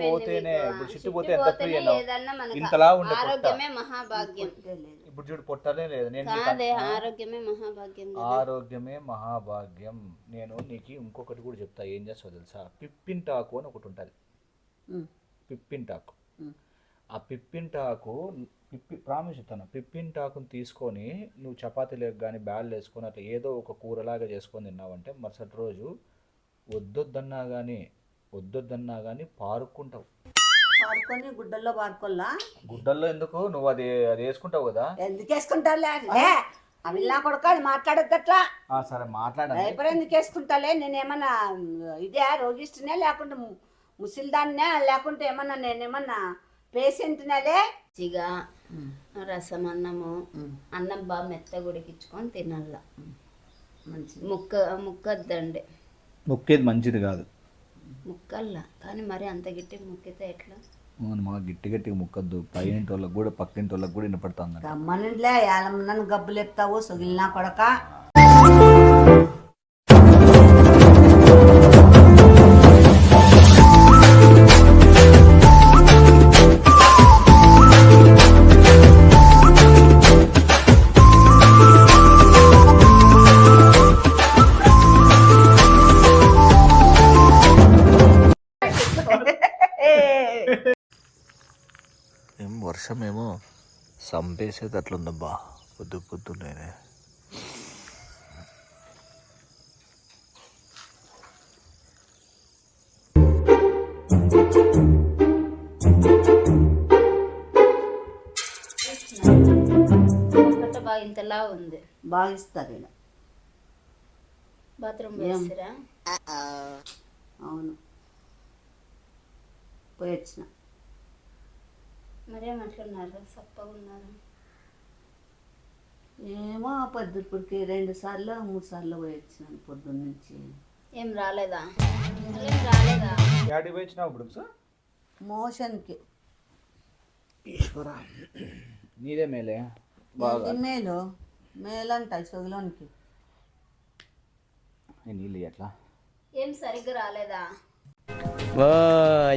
పోతేనే. ఇప్పుడు షిట్టు పోతే ఎంత ఫ్రీ ఇంతలా ఉండే పొట్ట ఆరోగ్యమే మహాభాగ్యం. ఇప్పుడు చూడు పొట్టలే లేదు. నేను ఆరోగ్యమే మహాభాగ్యం. ఆరోగ్యమే మహాభాగ్యం. నేను నీకు ఇంకొకటి కూడా చెప్తా. ఏం చేస్తావు తెలుసా? పిప్పింటాకు అని ఒకటి ఉంటుంది. పిప్పింటాకు ఆ పిప్పింటాకు పిప్పి ప్రామిస్ చెప్తాను. పిప్పింటాకుని తీసుకొని నువ్వు చపాతీలకు కానీ బ్యాళ్ళు వేసుకొని అట్లా ఏదో ఒక కూరలాగా చేసుకొని తిన్నావంటే మరుసటి రోజు వద్దొద్దన్నా కానీ వద్దొద్దన్నా కానీ పారుక్కుంటావు పాడుకొని గుడ్డల్లో పాడుకోల్లా గుడ్డల్లో ఎందుకు? నువ్వు అది అది వేసుకుంటావు కదా. ఎందుకు వేసుకుంటాలే లే అవి ఇలా కొడుక అది మాట్లాడద్దు అట్లా ఆ, సరే మాట్లాడండి. రేపటి ఎందుకు వేసుకుంటాలే నేనేమన్నా ఇదే రోగిస్తున్నా లేకుంటే ము- ముసిల్దాన్నే లేకుంటే ఏమన్నా నేనేమన్నా పేషెంట్నేలే? మంచిగా రసం అన్నము అన్నం బాగా మెత్తగా ఉడికించుకొని తినాల. మంచిది ముక్క ముక్కద్దండి. ముక్కేది మంచిది కాదు. ముక్కల్లా. కానీ మరి అంత గిట్టి ముక్కితే ఎట్లా? మా గట్టి గట్టిగా ముక్కద్దు. పైన వాళ్ళకి కూడా పక్కింటి వాళ్ళకి కూడా వినపడుతుంది గమ్మనులే ఏలమ్మన్నాను గబ్బులు ఎత్తావు సొగిలినా కొడక. వర్షం ఏమో సంపేసేది అట్లుందబ్బా పొద్దు పొద్దున్నే ఇంతలా ఉంది. బాగా ఇస్తారు ఈడ. బాత్రూమ్ వేసిరా అవును. పోయి వచ్చిన మరేం అట్లున్నారు సప్పగా ఉన్నారు? ఏమో పొద్దుపడికి రెండు సార్లు మూడు సార్లు పోయి వచ్చినాను పొద్దున్న నుంచి. ఏం రాలేదా? ఏం రాలేదా? యాడికి వచ్చినావు ఇప్పుడు సార్? మోషన్కి. ఈశ్వర. నీదే మేలే? మేలు. మేలంటాయి సొగిలోనికి ఏ నీళ్ళు ఎట్లా? ఏం సరిగ్గా రాలేదా?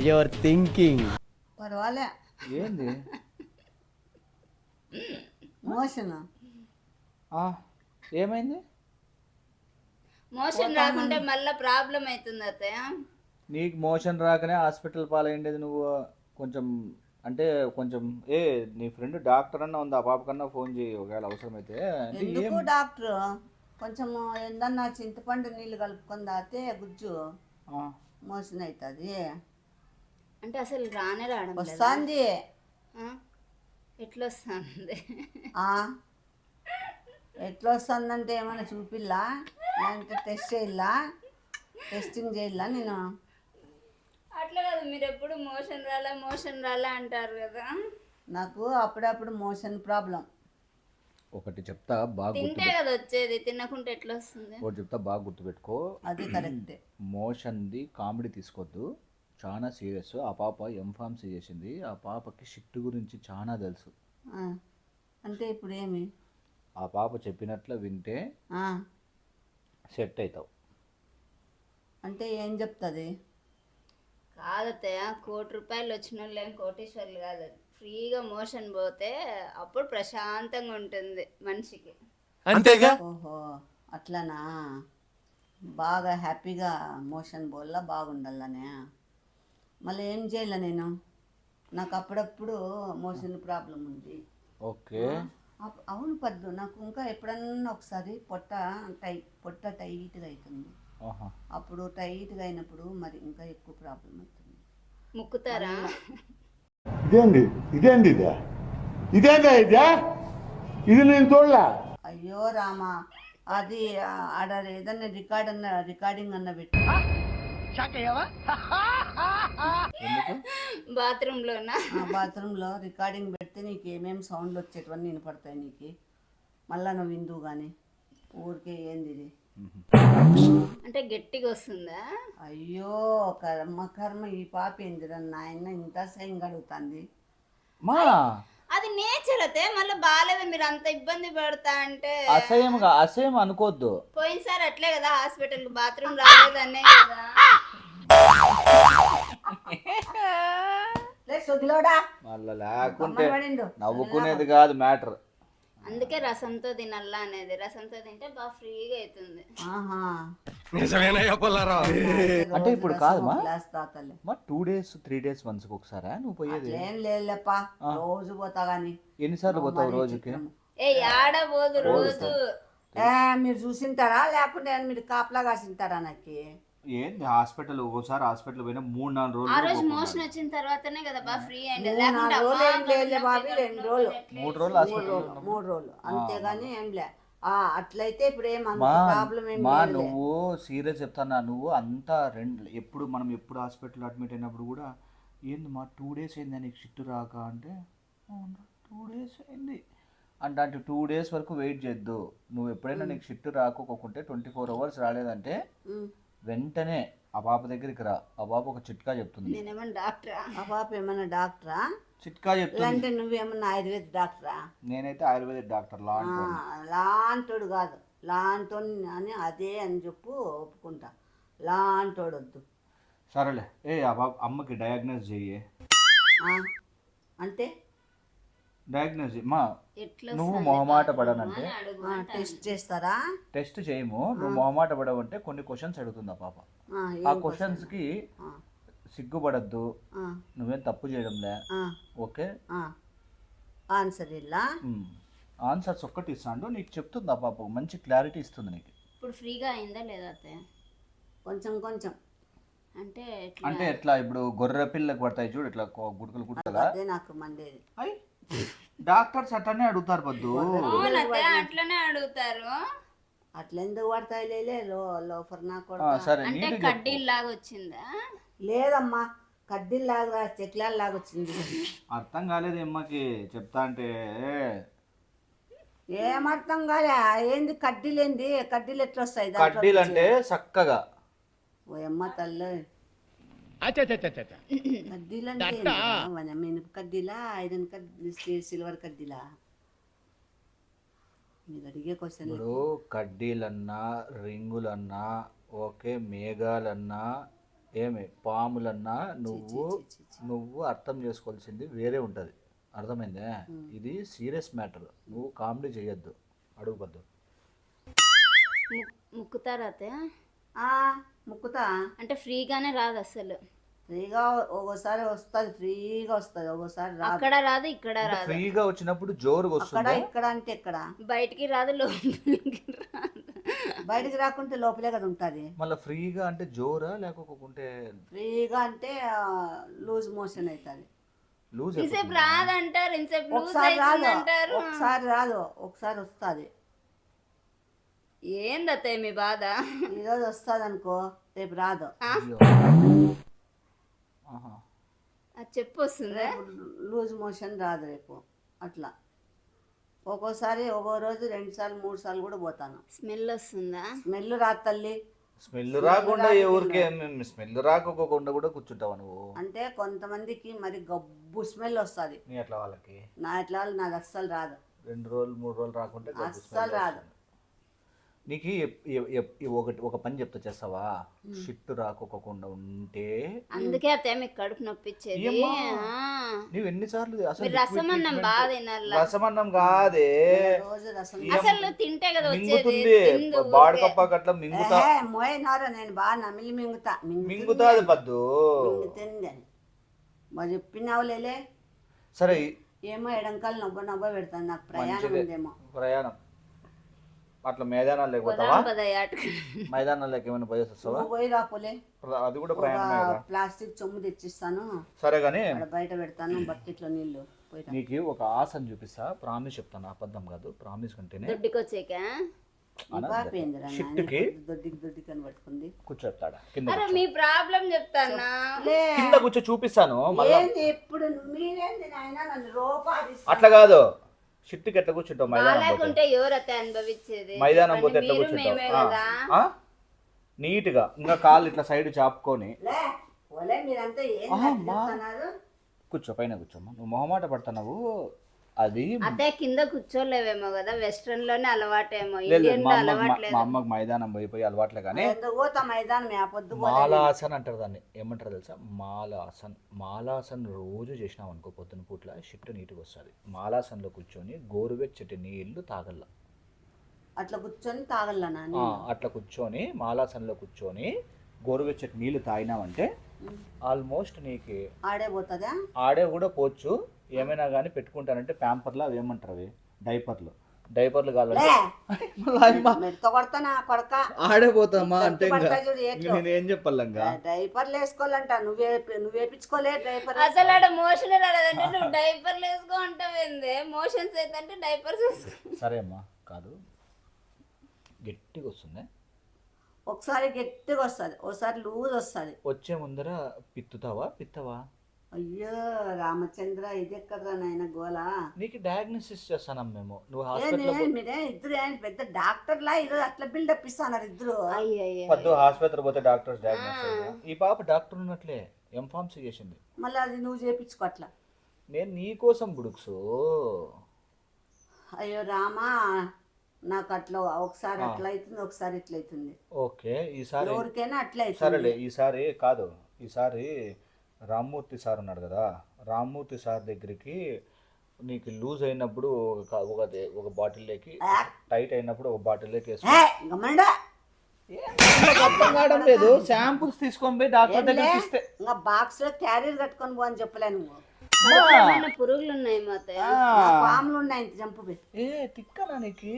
యువర్ థింకింగ్ పర్వాలే. ఏంది? మోషన్. ఆ, ఏమైంది? మోషన్ రాకుంటే మళ్ళీ ప్రాబ్లం అవుతుంది అత్తయ్య. నీకు మోషన్ రాకనే హాస్పిటల్ పాలైండేది నువ్వు కొంచెం అంటే కొంచెం ఏ నీ ఫ్రెండ్ డాక్టర్ అన్న ఉంది? ఆ పాప కన్నా ఫోన్ చేయి ఒకవేళ అవసరమైతే. ఎందుకు డాక్టర్? కొంచెం ఏందన్నా చింతపండు నీళ్ళు కలుపుకొని తాగితే గుజ్జు. ఆ, మోషన్ అవుతుంది. అంటే అసలు రానే రావడం లేదా? వస్తుంది? ఎట్లా వస్తుంది ఆ? ఎట్లా వస్తుందంటే ఏమైనా చూపిల్లా? లేదంటే టెస్ట్ చేయాలా టెస్టింగ్ చేయాలా నేను? అట్లా కాదు మీరు ఎప్పుడు మోషన్ రాలా మోషన్ రాలా అంటారు కదా. నాకు అప్పుడప్పుడు మోషన్ ప్రాబ్లం. ఒకటి చెప్తా బాగా తింటే కదా వచ్చేది తినకుంటే ఎట్లా వస్తుంది ఒకటి చెప్తా బాగా గుర్తుపెట్టుకో అది కరెక్టే. మోషన్ది కామెడీ తీసుకోవద్దు చాలా సీరియస్. ఆ పాప ఎంఫార్మసీ చేసింది ఆ పాపకి షిట్ గురించి చాలా తెలుసు. అంటే ఇప్పుడు ఏమి? ఆ పాప చెప్పినట్లు వింటే ఆ. సెట్ అవుతావు అంటే ఏం చెప్తుంది? కాదత్తయ్య కోటి రూపాయలు వచ్చిన వాళ్ళు ఏం కోటీశ్వర్లు కాదు. ఫ్రీగా మోషన్ పోతే అప్పుడు ప్రశాంతంగా ఉంటుంది మనిషికి. అంతేగా? ఓహో అట్లనా? బాగా హ్యాపీగా మోషన్ బోల్లా బాగుండాలనే. మళ్ళీ ఏం చేయాల నేను? నాకు అప్పుడప్పుడు మోషన్ ప్రాబ్లం ఉంది. ఓకే. అప్- అవును పద్దు నాకు ఇంకా ఎప్పుడన్నా ఒకసారి పొట్ట టై పొట్ట టైట్గా అవుతుంది అప్పుడు టైట్గా అయినప్పుడు మరి ఇంకా ఎక్కువ ప్రాబ్లం అవుతుంది. ముక్కుతారా? ఇదేంది? ఇదేంది ఇదే? ఇదేందా ఇదే? ఇది నేను చూడలే. అయ్యో రామా అది ఆడ ఏదన్నా రికార్డ్ అన్న రికార్డింగ్ అన్న పెట్టి. ఎందుకు? బాత్రూంలోనా? ఆ బాత్రూంలో రికార్డింగ్ పెడితే నీకు ఏమేమి సౌండ్లు వచ్చేటివన్నీ వినపడతాయి నీకు. మళ్ళా నువ్వు విందువు కానీ ఊరికే ఏంది ఇది? అంటే గట్టిగా వస్తుందా? అయ్యో కర్మ కర్మ ఈ పాప ఏందిరా నాయన ఇంత సేమ్ అడుగుతుంది. మా! అది నేచర్ అయితే మళ్ళీ బాగాలేదు మీరు అంత ఇబ్బంది పడతా అంటే? అసహ్యంగా అసహ్యం అనుకోవద్దు పోయినసారి అట్లే కదా హాస్పిటల్ బాత్రూమ్ రాలేదనే కదా. నవ్వుకునేది కాదు మ్యాటర్. అందుకే రసంతో తినల్లా అనేది. రసంతో తింటే బాగా ఫ్రీగా అవుతుంది ఆహా. అంటే ఇప్పుడు తాతలే. మా two days three days once ఒకసారా నువ్వు పోయేది? ఏం లేదులేప్పా. రోజు పోతా గాని. ఎన్నిసార్లు పోతావు రోజుకి? ఏ ఆడ పోదు రోజు ఏ మీరు చూసింటారా? లేకుంటే మీరు కాపలా కాసింటారా నాకు? ఏంది? హాస్పిటల్ ఒక్కోసారి హాస్పిటల్ పోయినా మూడు నాలుగు ఆ రోజులు రోజు. మోషన్ వచ్చిన తర్వాతనే కదా బాగా ఫ్రీ అయింది లేకుంటే నాలుగు రోజులు ఏం లేదులే బాబీ రెండు రోజులు. మూడు రోజులు హాస్పిటల్ రోజులు, మూడు రోజులు. అంతేగాని ఏం లే. ఆ అట్లయితే ఇప్పుడు ఏం అంత మా ప్రాబ్లం ఏం మా. నువ్వు సీరియస్ చెప్తానా నువ్వు అంతా రెండు ఎప్పుడు మనం ఎప్పుడు హాస్పిటల్ అడ్మిట్ అయినప్పుడు కూడా ఏంది మా టూ డేస్ అయింది నీకు షిఫ్ట్ రాక అంటే టూ డేస్ అయింది. అంటే అంటే టూ డేస్ వరకు వెయిట్ చేద్దు. నువ్వు ఎప్పుడైనా నీకు షిఫ్ట్ రాకోకుంటే ట్వంటీ ఫోర్ అవర్స్ రాలేదంటే ఉమ్. వెంటనే ఆ పాప దగ్గరికి రా. ఆ పాప ఒక చిట్కా చెప్తుంది. నేనేమన్నా డాక్టరా? ఆ పాప ఏమన్నా డాక్టరా? చిట్కా చెప్తుంది. లేదంటే నువ్వేమన్నా ఆయుర్వేద డాక్టరా? నేనైతే ఆయుర్వేదిక్ డాక్టర్ లా ఆ, లాంటోడు కాదు. లాంటోని అని అదే అని చెప్పు ఒప్పుకుంటా. లాంటోడు వద్దు సరేలే. ఏ ఆ పాప అమ్మకి డయాగ్నోస్ చెయ్యి. ఆ, అంటే? డయాగ్నోస్ మా ఎట్లా నువ్వు మొహమాట పడనంటే టెస్ట్ చేస్తారా? టెస్ట్ చేయము. నువ్వు మొహమాట పడవంటే కొన్ని క్వశ్చన్స్ అడుగుతుంది పాప? ఆ, క్వశ్చన్స్కి సిగ్గుపడద్దు. నువ్వేం తప్పు చేయడంలే. ఆ, ఓకే? ఆ. ఆన్సర్ ఇలా ఆన్సర్స్ ఒక్కటి ఇస్తాడు. నీకు చెప్తుంది ఆ పాప? మంచి క్లారిటీ ఇస్తుంది నీకు. ఇప్పుడు ఫ్రీగా అయిందా లేదా కొంచెం కొంచెం. అంటే అంటే ఎట్లా? ఇప్పుడు గొర్రె పిల్లకి పడతాయి చూడు ఇట్లా గుడకలు గుడకలా? అదే నాకు మండేది. డాక్టర్స్ అట్లనే అడుగుతారు పద్దు అట్లనే అడుగుతారు. అట్లా ఎందుకు పడతాయి లేలే లో లోఫర్ నాకు సరే అంటే నీట్ కడ్డీలాగా వచ్చిందా? లేదమ్మా కడ్డీలాగా చెక్లాగా వచ్చింది. అర్థం కాలేదు అమ్మకి చెప్తా అంటే. ఏమర్థం కాలే ఏంది కడ్డీలేంది కడ్డీలు ఎట్లా వస్తాయి దాంట్లో కడ్డీలు అంటే చక్కగా. ఓ అమ్మ తల్లి. ఐరన్ కడ్డీ స్టీల్ సిల్వర్ కడ్డీలా? మీరు అడిగే క్వశ్చన్ ఇప్పుడు కడ్డీలన్నా రింగులన్నా ఓకే మేఘాలన్నా ఏమి పాములన్నా నువ్వు నువ్వు అర్థం చేసుకోవాల్సింది వేరే ఉంటుంది. అర్థమైందే? ఇది సీరియస్ మ్యాటర్. నువ్వు కామెడీ చేయొద్దు. అడుగుపద్దు. ముక్కుతారా ముక్కుతా? అంటే ఫ్రీగానే రాదు అసలు ఫ్రీగా ఒక్కోసారి వస్తుంది ఫ్రీగా వస్తుంది ఒక్కోసారి రాదు. అక్కడ రాదు ఇక్కడ రాదు. ఫ్రీగా వచ్చినప్పుడు జోరుగా అక్కడ వస్తుంది ఇక్కడ అంటే ఇక్కడ బయటికి రాదు లోపలికి రాదు. బయటికి రాకుంటే లోపలే కదా ఉంటుంది. మళ్ళీ ఫ్రీగా అంటే జోరా లేకపోకుంటే ఫ్రీగా అంటే లూజ్ మోషన్ అవుతుంది లూజ్ ఇంతసేపు రాదంటారు ఇంతసేపు లూజ్ ఒకసారి రాదు అవుతుందంటారు ఒకసారి రాదు ఒకసారి వస్తుంది. ఏంది అత్తయ్య మీ బాధ? ఈరోజు వస్తుంది అనుకో రేపు రాదు. అది చెప్పు వస్తుందా? లూజ్ మోషన్ రాదు రేపు. అట్లా. ఒక్కోసారి ఒక్కో రోజు రెండు సార్లు మూడు సార్లు కూడా పోతాను. స్మెల్ వస్తుందా? స్మెల్ రాదు తల్లి. స్మెల్ రాకుండా ఎవరికి స్మెల్ రాకోకుండా కూడా కూర్చుంటావా నువ్వు? అంటే కొంతమందికి మరి గబ్బు స్మెల్ వస్తుంది. నీ అట్లా వాళ్ళకి? నా ఎట్లా నాది అస్సలు రాదు. రెండు రోజులు మూడు రోజులు రాకుంటే గబ్బు అస్సలు రాదు. నీకు ఒకటి ఒక పని చెప్తా చేస్తావా? షిట్టు రాకోకుండా ఉంటే అందుకే అత్తయ్య మీకు కడుపు? ఆ. నువ్వు ఎన్నిసార్లు అసలు రసం అన్నం బాగా తినాల? రసమన్నం కాదే. అసలు తింటే కదా వచ్చేది? మింగుతుంది. తిందు బాడకప్ప గట్ల మింగుతా. ఏ, మోయనారా నేను బాగా నమిలి మింగుతా. మింగుతాది పద్దు. మింగుతుంది అని. మరి చెప్పినావులేలే సరే. ఏమో ఎడంకాలు నవ్వ నవ్వ పెడతాను నాకు ప్రయాణం ఉందేమో. ప్రయాణం. అట్లా మైదానాలు లేకపోతావా? మైదానాలకు ఏమైనా పోయేసి వస్తావా? పోయి రాపోలే అది కూడా ప్రయాణమే కదా. ప్లాస్టిక్ చెమ్ము తెచ్చిస్తాను. సరే కానీ బయట పెడతాను బకెట్లో నీళ్ళు. నీకు ఒక ఆశని చూపిస్తా. ప్రామిస్ చెప్తాను అబద్ధం కాదు. ప్రామిస్ కంటేనే దొడ్డికి వచ్చాక? దొడ్డికి దొడ్డికి అని పట్టుకుంది. కింద. మీ ప్రాబ్లం చెప్తానా? లే, కింద కూర్చో చూపిస్తాను. మళ్ళా ఎప్పుడు? మీరేంది నాయన? నన్ను రోపాది అట్లా కాదు. షిట్టుకి ఎట్లా కూర్చుంటావు? మైదానం అనుభవించేది? మైదానం పోతే ఎట్లా కూర్చుంటావు? నీట్గా. ఇంకా కాళ్ళు ఇట్లా సైడ్ చాపుకొని. కూర్చో పైన కూర్చోమ్మా నువ్వు మొహమాట పడుతున్నావు. అది అదే కింద కూర్చోలేవేమో కదా వెస్ట్రన్లోనే అలవాటేమో లేదు, మా లో అమ్మకి మా- అలవాట్లేదు మా అమ్మకి మైదానం పోయిపోయి అలవాట్లే కానీ పోతా మైదానం? మాలాసన్ అంటారు దాన్ని. ఏమంటారు తెలుసా? మాలాసన్. మాలాసన్ రోజు చేసినాం అనుకో పొద్దున పూట్ల షిఫ్ట్ నీట్గా వస్తుంది. మాలాసన్లో కూర్చొని గోరువెచ్చటి నీళ్ళు తాగల్ల. అట్లా కూర్చొని తాగలనా ఆ, అట్లా కూర్చొని మాలాసన్లో కూర్చొని గోరువెచ్చటి నీళ్ళు తాగినామంటే ఆల్మోస్ట్ నీకు ఆడే పోతుందా? ఆడే కూడా పోవచ్చు. ఏమైనా కానీ పెట్టుకుంటానంటే ప్యాంపర్లు అవి ఏమంటారు అవి? డైపర్లు. డైపర్లు కావాలంటే లే! మెడత కొడతానా? కొడక. ఆడే పోతామా అంటే. నేను ఏం చెప్పాలంగా? డైపర్లు వేసుకోవాలంట. నువ్వే నువ్వు వేపించుకోలే డైపర్ అసలు ఆడ మోషన్ రాలేదంటే నువ్వు డైపర్లు వేసుకో అంటావేంది మోషన్స్ అయితే డైపర్స్ సరే అమ్మా కాదు. గట్టిగా వస్తుంది ఒకసారి గట్టిగా వస్తుంది ఒకసారి లూజ్ వస్తుంది వచ్చే ముందర పిత్తుతావా? పిత్తవా? అయ్యో రామచంద్ర ఇది ఎక్కడరా నాయన గోల. నీకు డయాగ్నోసిస్ చేస్తానం మేము. నువ్వు హాస్పిటల్ మీరే ఇద్దరు ఏం పెద్ద డాక్టర్లా? ఈరోజు అట్లా బిల్డప్ ఇస్తున్నారు ఇద్దరు. అయ్యయ్య. పద్దు హాస్పిటల్ పోతే డాక్టర్స్ డయాగ్నోస్ ఈ పాప డాక్టర్ ఉన్నట్లే ఎంఫార్మసీ చేసింది. మళ్ళీ అది నువ్వు చేపించుకో అట్లా. నేను నీ కోసం బుడుక్సు. అయ్యో రామా నాకు అట్లా ఒకసారి అట్లా అవుతుంది ఒకసారి ఇట్లా అవుతుంది ఓకే ఈసారి ఎవరికైనా అట్లా సరేలే అవుతుంది ఈసారి కాదు ఈసారి రామ్మూర్తి సార్ ఉన్నాడు కదా రామ్మూర్తి సార్ దగ్గరికి నీకు లూజ్ అయినప్పుడు ఒక ఒక ఒక బాటిల్లోకి టైట్ అయినప్పుడు ఒక బాటిల్లోకి అర్థం కావడం లేదు. శాంపుల్స్ తీసుకొని పోయి డాక్టర్ దగ్గరికి ఇస్తే. ఇంకా బాక్స్లో క్యారియర్ కట్టుకొని పో అని చెప్పలే నువ్వు. ఏమైనా పురుగులు ఉన్నాయి పాములు ఉన్నాయి ఇంత జంపు ఏ తిక్కనా నీకు?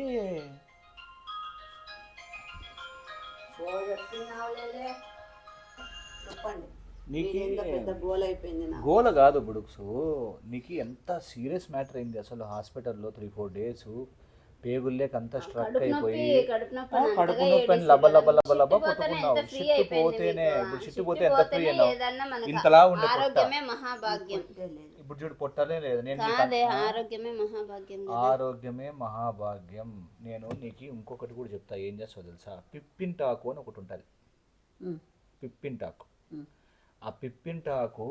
చెప్పండి. నీకు గోల్ అయిపోయింది నా గోల కాదు బుడుక్సు నీకు ఎంత సీరియస్ మ్యాటర్ అయింది అసలు హాస్పిటల్లో త్రీ ఫోర్ డేస్. పేగుల్లేక అంతా స్ట్రక్ అయిపోయి. కడుపు నొప్పి లబ లబ. లబ లబ కొట్టుకున్నావు. అయిపోయింది పోతేనే. ఇప్పుడు చిట్టు చిట్టు పోతే ఎంత ఫ్రీ అయినావు ఇంతలా ఉండే ఇప్పుడు చూడు పొట్టలే లేదు. నేను. ఆరోగ్యమే మహాభాగ్యం కదా. ఆరోగ్యమే మహాభాగ్యం. నేను నీకు ఇంకొకటి కూడా చెప్తా. ఏం చేస్తావు తెలుసా? పిప్పింటాకు అని ఒకటి ఉంటుంది. పిప్పింటాకు ఉమ్. ఆ పిప్పింటాకు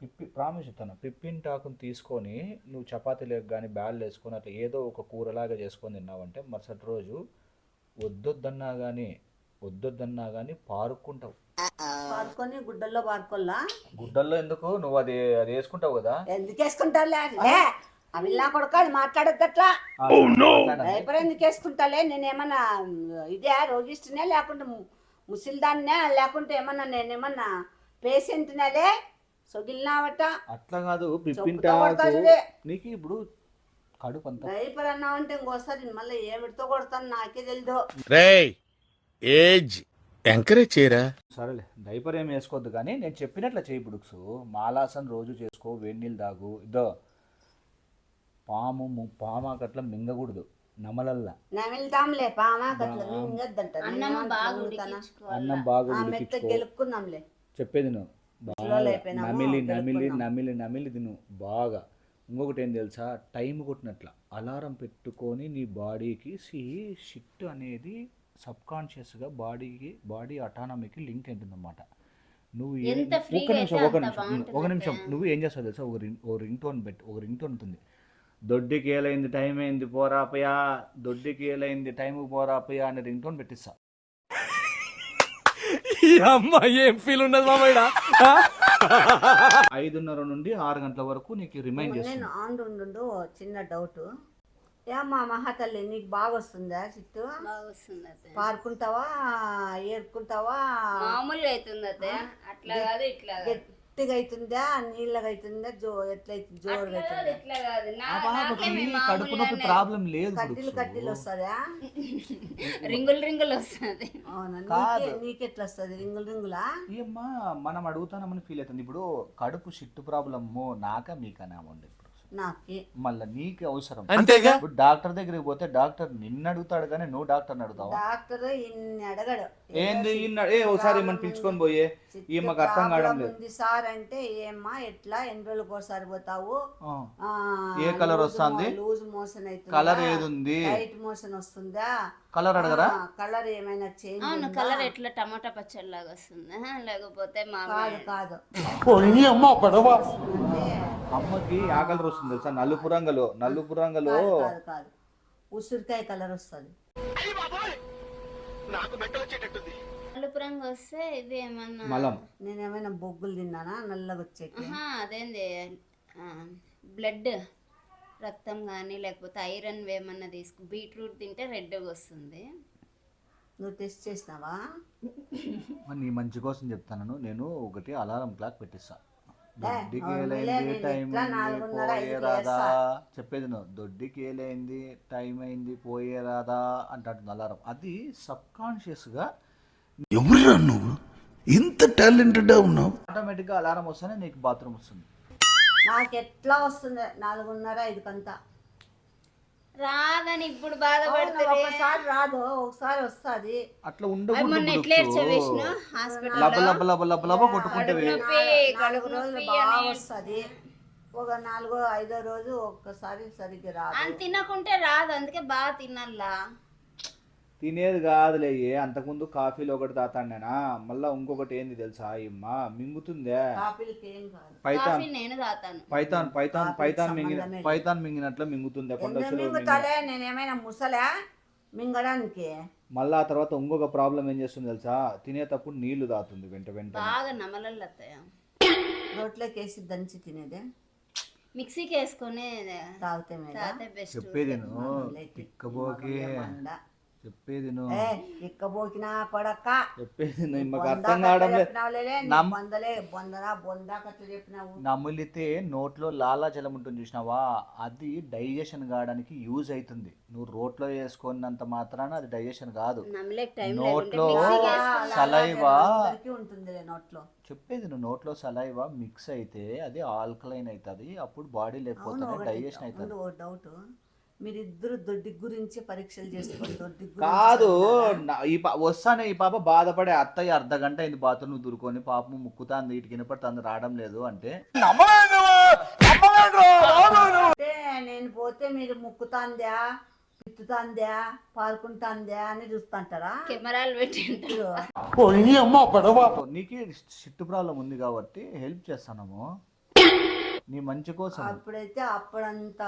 పిప్పి ప్రామిస్ చెప్తాను పిప్పింటాకుని తీసుకొని నువ్వు చపాతీలకు కానీ బ్యాళ్ళు వేసుకొని అట్లా ఏదో ఒక కూరలాగా చేసుకొని తిన్నావంటే మరుసటి రోజు వద్దొద్దన్నా కానీ వద్దొద్దన్నా కానీ పారుక్కుంటావు. పాడుకొని గుడ్డల్లో పాడుకోల్లా గుడ్డల్లో ఎందుకు? నువ్వు అది అది వేసుకుంటావు కదా. ఎందుకు వేసుకుంటారులే లే అవి ఇలా కొడుక అది మాట్లాడద్దు అట్లా. ఆ, మాట్లాడండి. డైపర్ ఎందుకు వేసుకుంటాలే నేనేమన్నా ఇదే రోగిస్తున్నా లేకుంటే ముసిల్దాన్నే లేకుంటే ఏమన్నా నేనేమన్నా పేషెంట్నేలే సొగిలినావట. అట్లా కాదు చూడే. నీకు ఇప్పుడు కడుపు అంతా. డైపర్ అన్నావంటే ఇంకోసారి మళ్ళీ ఏమిటితో కొడతాను నాకే తెలీదు. రేయ్ ఏజ్ ఎంకరేజ్ చేయరా? సరేలే డైపర్ ఏం వేసుకోవద్దు కానీ నేను చెప్పినట్లు చేయి బుడుక్స్ మాలాసన్ రోజు చేసుకో వేడి నీళ్ళు తాగు. ఇదో పాము ము- పాము అట్లా మింగకూడదు. నమలల్లా. నమిల్తాంలే పామా కట్ల మింగద్దంట. అన్నము బాగా అన్నం బాగా గెలుక్కున్నాంలే చెప్పేది నువ్వు బాగా నమిలి నమిలి. నమిలి నమిలి తిను. బాగా. ఇంకొకటి ఏం తెలుసా? టైం కొట్టినట్ల. అలారం పెట్టుకొని నీ బాడీకి సి షిట్ అనేది సబ్కాన్షియస్గా బాడీకి బాడీ అటానమీకి లింక్ అవుతుందన్నమాట నువ్వు ఫ్రీగా నిమిషం ఒక నిమిషం ఒక నిమిషం. నువ్వు ఏం చేస్తావు తెలుసా? ఒక రింగ్ ఒక రింగ్ టోన్ పెట్టి ఒక రింగ్ టోన్ ఉంటుంది. దొడ్డికి ఏలైంది టైం అయింది పోరాపయా దొడ్డికి ఏలైంది టైం పోరాపయా అనే రింగ్ టోన్ పెట్టిస్తా. ఈ అమ్మాయి ఏం ఫీల్ ఉన్నది మామయ్య ఐదున్నర నుండి ఆరు గంటల వరకు నీకు రిమైండ్ నేను చేస్తుంది ఆన్ ఉండు చిన్న డౌట్ ఏమ్మా మహాతల్లి నీకు బాగా వస్తుందా చిట్టు? బాగా వస్తుంది అత్తయ్య. పారుకుంటావా ఏరుకుంటావా? మామూలుగా అవుతుంది అత్తయ్య అట్లా కాదు ఇట్లా కాదు. గట్టిగా అవుతుందా నీళ్ళగా అవుతుందా జో ఎట్లయితుంది జోరుగా అవుతుందా ఇట్లా కాదు. నా- కడుపు నొప్పి మామూలుగానే ప్రాబ్లం లేదు కడ్డీలు. కడ్డీలు వస్తుందా రింగులు రింగులు వస్తుంది అవునా? కాదు. నీకే నీకెట్లా వస్తుంది రింగులు రింగులా? ఏమ్మా మనం అడుగుతానమని ఫీల్ అవుతుంది. ఇప్పుడు కడుపు షిట్టు ప్రాబ్లము నాక మీకనే ఇప్పుడు. నాకే మళ్ళీ నీకు అవసరం. అంతేగా? ఇప్పుడు డాక్టర్ దగ్గరికి పోతే డాక్టర్ నిన్ను అడుగుతాడు కానీ నువ్వు డాక్టర్ని అడుగుతావా? డాక్టర్ అడగడు. ఏంది ఇన్న ఏ ఒకసారి మనం పిలుచుకొని పోయే? ఈ మాకు అర్థం కావడం లేదు. సార్ అంటే ఏమ్మా ఎట్లా? ఎన్ని రోజులకు ఒకసారి పోతావు? ఏ కలర్ వస్తుంది? మో- లూజ్ మోషన్ అవుతుందా? కలర్ ఏది ఉంది లైట్ మోషన్ వస్తుందా? కలర్ అడగరా? కలర్ ఏమైనా చేంజ్ అవును? కలర్ ఎట్లా? టమాటా పచ్చడి లాగా వస్తుంది? లేకపోతే కాదు మామూలు కాదు అమ్మకి ఆ కలర్ వస్తుంది తెలుసా? నలుపు రంగులో నలుపు రంగులో కాదు ఉసిరికాయ కలర్ వస్తుంది. నలుపు రంగు వస్తే ఇది ఏమన్నా మలం. నేనేమైనా బొగ్గులు తిన్నానా? నల్లగా వచ్చేకి. ఆహా, అదేంది? బ్లడ్ రక్తం కానీ లేకపోతే ఐరన్ ఏమన్నా తీసుకు బీట్రూట్ తింటే రెడ్గా వస్తుంది. నువ్వు టెస్ట్ చేసినావా? మరి నీ మంచి కోసం చెప్తాను. నేను ఒకటి అలారం క్లాక్ పెట్టిస్తా. ఏ, దొడ్డికి అవునులే, ఏలైంది నేను టైం పోయే రాదా. చెప్పేది నువ్వు దొడ్డికి ఏలైంది టైం అయింది పోయే రాదా? అంటుంది అలారం అది సబ్ కాన్షియస్గా ఎవరురా నువ్వు? ఇంత టాలెంటెడ్ ఉన్నావు? ఆటోమేటిక్గా అలారం వస్తేనే నీకు బాత్రూమ్ వస్తుంది. నాకు ఎట్లా వస్తుంది? నాలుగున్నర ఐదుకంతా. రాదని ఇప్పుడు బాధపడుతుంది ఒకసారి రాదు ఒకసారి వస్తుంది. అట్లా అవి మొన్న ఎట్లా హాస్పిటల్ లబ లబ లబ లబ లబ కొట్టుకుంటే నొప్పి కడుపు వస్తుంది. ఒక నాలుగో ఐదో రోజు ఒక్కసారి సరిగ్గా రాదు. అని తినకుంటే రాదు అందుకే బాగా తినాలా? తినేది కాదులే ఏ అంతకుముందు కాఫీలో ఒకటి తాతాడినా? మళ్ళా ఇంకొకటి ఏంది తెలుసా అమ్మ మింగుతుందే? కాపీలకి ఏం కాదు. పైతాన్ పైతాన్ పైతాన్ పైతాన్ మింగిన. పైతాన్ మింగినట్లు మింగుతుంది నేనేమైనా ముసలా? మింగడానికి? మళ్ళా ఆ తర్వాత ఇంకొక ప్రాబ్లం ఏం చేస్తుంది తెలుసా? తినేటప్పుడు నీళ్ళు తాతుంది వెంట వెంట బాగా నమలలు రోట్లోకి వేసి దంచి తినేదే? మిక్సీకి వేసుకొని తాగితే చెప్పేది. చెప్పేది ఇక్కబోకినా కొడక చెప్పేది మాకు అర్థం కావడం బొందలే బొందరా చెప్పినావు. నమిలితే నోట్లో లాలాజలం ఉంటుంది చూసినావా? అది డైజెషన్ కావడానికి యూజ్ అవుతుంది. నువ్వు రోట్లో వేసుకున్నంత మాత్రాన అది డైజెషన్ కాదు. నోట్లో సలైవా? ఉంటుంది లేనోట్లో చెప్పేది నువ్వు నోట్లో సలైవా? మిక్స్ అయితే అది ఆల్కలైన్ అవుతుంది. అప్పుడు బాడీ లేకపోతే డైజెషన్ అవుతుంది. డౌట్. మీరిద్దరు దొడ్డి గురించి పరీక్షలు చేసుకోండి కాదు ఈ పా వస్తానే ఈ పాప బాధపడే అత్తయ్య అర్ధ గంట అయింది బాత్రూమ్ దూరుకొని పాపం ముక్కుతాంది ఇటుకి వినపడుతుంది రావడం లేదు అంటే. నేను పోతే మీరు ముక్కుతాందా పిత్తుతాందా పారుకుంటాందా అని చూస్తుంటారా? కెమెరాలు పెట్టి ఉంటారు. పోయి అమ్మ పడవ నీకు షిట్టు ప్రాబ్లం ఉంది కాబట్టి హెల్ప్ చేస్తాము నీ మంచి కోసం. అప్పుడైతే అప్పుడంత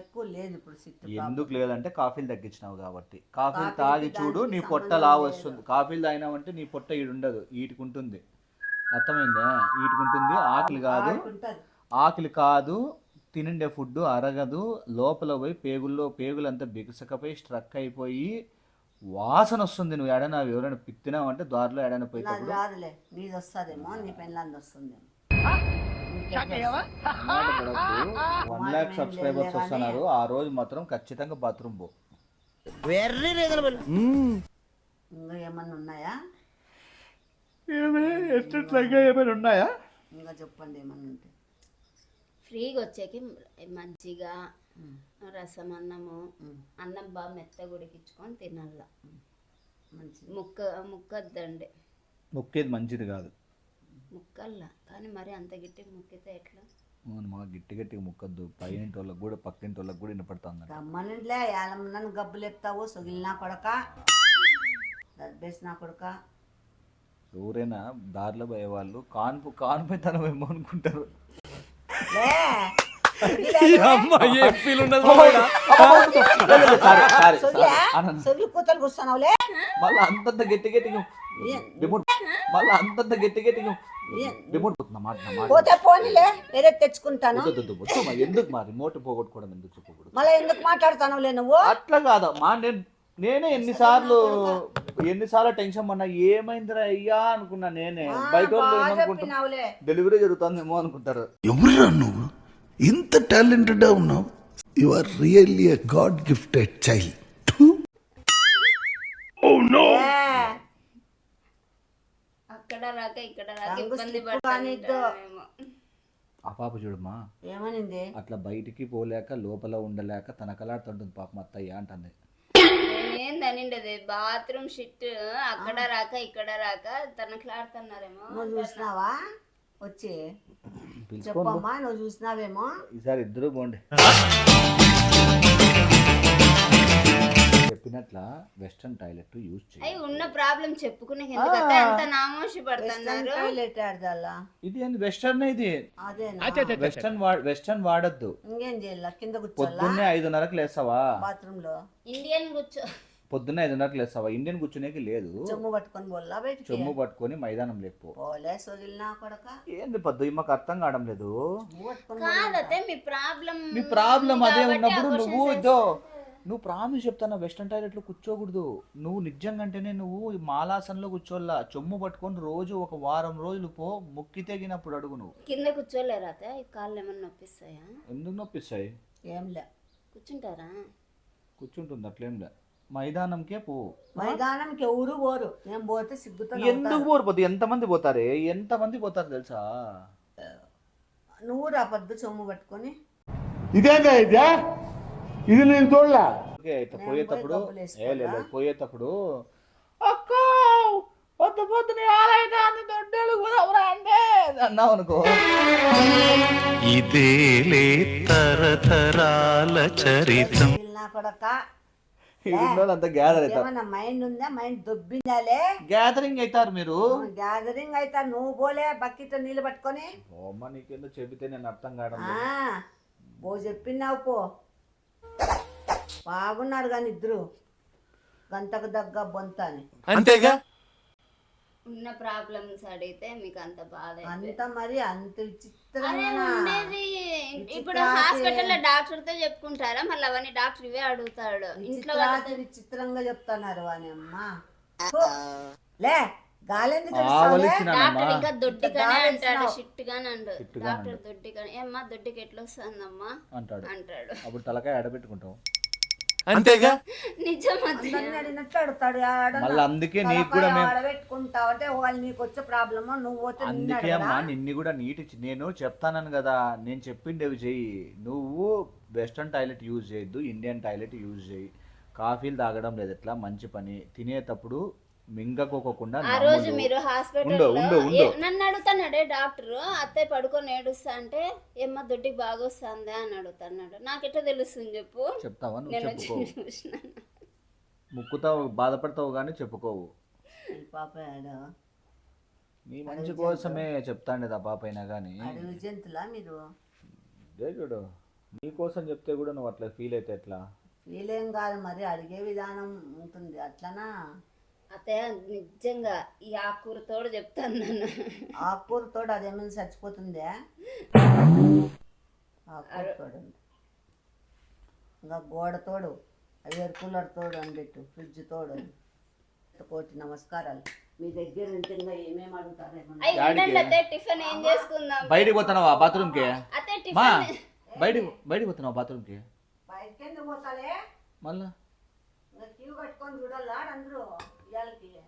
ఎక్కువ లేదు ఇప్పుడు ఎందుకు లేదంటే కాఫీలు తగ్గించినావు కాబట్టి. కాఫీలు తాగి చూడు నీ పొట్ట లా. వస్తుంది కాఫీలు తాగినావంటే నీ పొట్ట ఈడుండదు ఈటుకుంటుంది. అర్థమైందా? ఈటుకుంటుంది ఆకలి కాదు. ఆకలి కాదు తినండే ఫుడ్ అరగదు లోపల పోయి పేగుల్లో పేగులంతా బిగుసకపోయి స్ట్రక్ అయిపోయి వాసన వస్తుంది. నువ్వు ఎడనా ఎవరైనా పిత్తినావంటే దారిలో ఎడన నాది పోయేటప్పుడు రాదులే నీది వస్తుందేమో నీ పెళ్ళాంది వస్తుందేమో. వన్ ల్యాక్ సబ్స్క్రైబర్స్ వస్తున్నారు. ఆ రోజు మాత్రం ఖచ్చితంగా బాత్రూమ్ పో. ఇంకా ఏమన్నా ఉన్నాయా? ఏమైనా ఉన్నాయా? ఇంకా చెప్పండి ఏమన్నా ఉంటే. ఫ్రీగా వచ్చేకి మజ్జిగ రసం అన్నము అన్నం బాగా మెత్తగా ఉడికించుకొని తినాల. మంచిది. ముక్క ముక్కద్దండి. ముక్కేది మంచిది కాదు. ముక్కల్లా. కానీ మరి అంత గట్టి ముక్కితే ఎట్లా? మా గట్టి గట్టిగా ముక్కద్దు. పైన వాళ్ళకి కూడా పక్కింటి వాళ్ళకి కూడా వినపడుతుంది గమ్మనులే ఏలమ్మన్నాను గబ్బు లేపుతావు సొగిలినా కొడక దబ్బేసినా కొడక. ఎవరైనా దారిలో పోయే వాళ్ళు కాన్పు కాన్పుతనం ఏమో అనుకుంటారు. కూర్చున్నావులే? మళ్ళీ అంతంత గట్టి గట్టిగా రిమోట్ మళ్ళీ అంతంత గట్టి గట్టిగా రిమోట్ నా మాట పోతే పోనీలే వేరే తెచ్చుకుంటాను. ఎందుకు మా రిమోట్ పోగొట్టుకోవడం ఎందుకు చెప్పకూడదు మళ్ళీ ఎందుకు మాట్లాడుతానులే నువ్వు? అట్లా కాదు మా నేను నేనే ఎన్నిసార్లు ఎన్నిసార్లు టెన్షన్ పడినా ఏమైందిరా అయ్యా అనుకున్నా నేనే. బయట చెప్పినావులే. డెలివరీ జరుగుతుందేమో అనుకుంటారు. ఎవరురా నువ్వు? ఇంత టాలెంటెడ్ ఉన్నావు? You are really god gifted child అక్కడ రాక ఇక్కడ రాక రంగు ఇబ్బంది. పడుతుంటామేమో. ఆ పాప చూడమ్మా. ఏమనింది? అట్లా బయటికి పోలేక లోపల ఉండలేక తనకలాడుతుంటుంది పాపం అత్తయ్య అంటుంది. నేనేం తనిండేది బాత్రూమ్ షిట్ అక్కడ రాక ఇక్కడ రాక తనకులాడుతున్నారేమో నువ్వు చూసినావా? వచ్చి. పిలుచుకోండి. చెప్పమ్మా నువ్వు చూసినావేమో? ఈసారి ఇద్దరు పోండి. చెప్పినట్ల వెస్టర్న్ టాయిలెట్ యూజ్ చేయి అయ్యి ఉన్న ప్రాబ్లం చెప్పుకునే ఎందుకంటే అంత నామోషి పడుతున్నారు టాయిలెట్ ఆడదాలా ఇది ఏంది? వెస్టర్న్ ఇది? అదేనా? వెస్టర్న్ వెస్టర్న్ వాడద్దు. ఇంకేం చేయాల? కింద కూర్చోాలా పొద్దున్నే ఐదున్నరకు లేస్తావా? బాత్రూమ్లో ఇండియన్ కూర్చో. పొద్దున్నే ఐదున్నరకు లేస్తావా? ఇండియన్ కూర్చునేకి లేదు. చెమ్ము పట్టుకొని పోలా బయటికి? చెమ్ము పట్టుకొని మైదానం లేపు. పోలే సొదిలినా కొడక. ఏంది పొద్దు మాకు అర్థం కావడం లేదు? చెమ్ము పట్టుకొని కాదతే మీ ప్రాబ్లం మీ ప్రాబ్లం అదే ఉన్నప్పుడు నువ్వు ఇదో నువ్వు ప్రామిస్ చెప్తాను వెస్టర్న్ టాయిలెట్లో కూర్చోకూడదు. నువ్వు నిజంగా అంటేనే నువ్వు ఈ మాలాసనలో కూర్చోల్లా చెమ్ము పట్టుకొని రోజు ఒక వారం రోజులు పో ముక్కి తెగినప్పుడు అడుగు నువ్వు. కింద కూర్చోలేరా అతే ఈ కాళ్ళు ఏమన్నా నొప్పిస్తాయా? ఎందుకు నొప్పిస్తాయి? ఏంలే కూర్చుంటారా? కూర్చుంటుంది అట్లేంలే మైదానంకే పో. మైదానంకి ఎవరు పోరు. నేను పోతే సిగ్గుతో ఎందుకు పోరు పోతే? ఎంతమంది పోతారే? ఎంతమంది పోతారు తెలుసా? నువ్వు రా పొద్దు చెమ్ము పట్టుకొని. ఇదేనా ఇదే? ఇది నేను చూడలే. పోయేటప్పుడు పోయేటప్పుడు అక్క పొద్దు పొద్దున ఆలయదాన్ని దొడ్డలు అంటే అన్నావు అనుకో. ఇదేలే తరతరాల చరితం కొడక? అంతా గ్యాదర్ అవుతారు ఏమన్నా మైండ్ ఉందా? మైండ్ దొబ్బిందాలే గ్యాదరింగ్ అవుతారు మీరు. గ్యాదరింగ్ అయితే నువ్వు పోలే బకెట్ నీళ్ళు పట్టుకొని. అమ్మ నీకేందో చెబితే నేను అర్థం కావడం ఆ, పో చెప్పినావు పో. బాగున్నారు కానీ ఇద్దరు. గంటకు దగ్గ బొంత అని. అంతేగా? ఉన్న ప్రాబ్లమ్స్ అడిగితే మీకు అంత బాధ. అంత మరి అంత విచిత్రమైన? ఉండేది. ఇప్పుడు విచిత్రాతి- హాస్పిటల్లో డాక్టర్తో చెప్పుకుంటారా? మళ్ళీ అవన్నీ డాక్టర్ ఇవే అడుగుతాడు. ఇంట్లో విచిత్రాతి విచిత్రంగా చెప్తున్నారు అని అమ్మా. లే గాలెందుకు? డాక్టర్ ఇంకా దొడ్డిగానే దారి అంటాడు ఇచ్చినావు. షిట్ గానే అంటాడు డాక్టర్ దొడ్డిగానే. ఏమ్మా దొడ్డికి ఎట్లా వస్తుందమ్మా అంటాడు. అంటాడు. అప్పుడు తలకాయ ఆడబెట్టుకుంటావు. అంతేగా? మళ్ళీ అందుకే నీకు కూడా మేము ఆడబెట్టుకుంటావు అంటే వాళ్ళు నీకు వచ్చే ప్రాబ్లమ్ నువ్వు అందుకే? అమ్మా నిన్ను కూడా నీట్ నేను చెప్తానని కదా నేను చెప్పిండేవి చెయ్యి. నువ్వు వెస్టర్న్ టాయిలెట్ యూజ్ చేయొద్దు ఇండియన్ టాయిలెట్ యూజ్ చేయి కాఫీలు తాగడం లేదు ఎట్లా? మంచి పని. తినేటప్పుడు మింగకోకుండా ఆ రోజు. మీరు. ఏ- నన్ను అడుగుతాన్నాడే డాక్టర్ అత్తయ్య పడుకొని ఏడుస్తా అంటే ఏమ్మా దొడ్డికి బాగా వస్తుందా అని అడుగుతున్నాడు. నాకెట్లా తెలుస్తుంది చెప్పు? చెప్తావా? నేను చూసినాను ముక్కుతావు బాధపడతావు కానీ చెప్పుకోవు. పాప నీ మంచి కోసమే చెప్తాండేది ఆ పాప అయినా కానీ జంతులా మీరు? ఇదే చూడు. నీ కోసం చెప్తే కూడా నువ్వు అట్లా ఫీల్ అయితే ఎట్లా? వీలేం కాదు మరి అడిగే విధానం ఉంటుంది. అట్లనా? అత్తయ్య నిజంగా ఈ ఆకుకూరతోడు చెప్తాను నన్ను. ఆకుకూర తోడు అదేమైనా చచ్చిపోతుందే? ఆకుకూర తోడు ఉంది. ఇంకా గోడ తోడు ఎయిర్ కూలర్ తోడు అని పెట్టు ఫ్రిడ్జ్ తోడు కోటి నమస్కారాలు. మీ దగ్గర ఉంటే ఇంకా ఏమేమి అడుగుతారేమో టిఫిన్ ఏం చేసుకుందాం? బయటికి పోతున్నావా? బాత్రూమ్కి? మా టిఫిన్ బయటికి బయటికి పోతున్నావా బాత్రూమ్కి? బయటకి ఎందుకు పోతాలే? మళ్ళా? ఇంకా క్యూ కట్టుకొని చూడాలా అందరూ? ਜਲ ਗਿਆ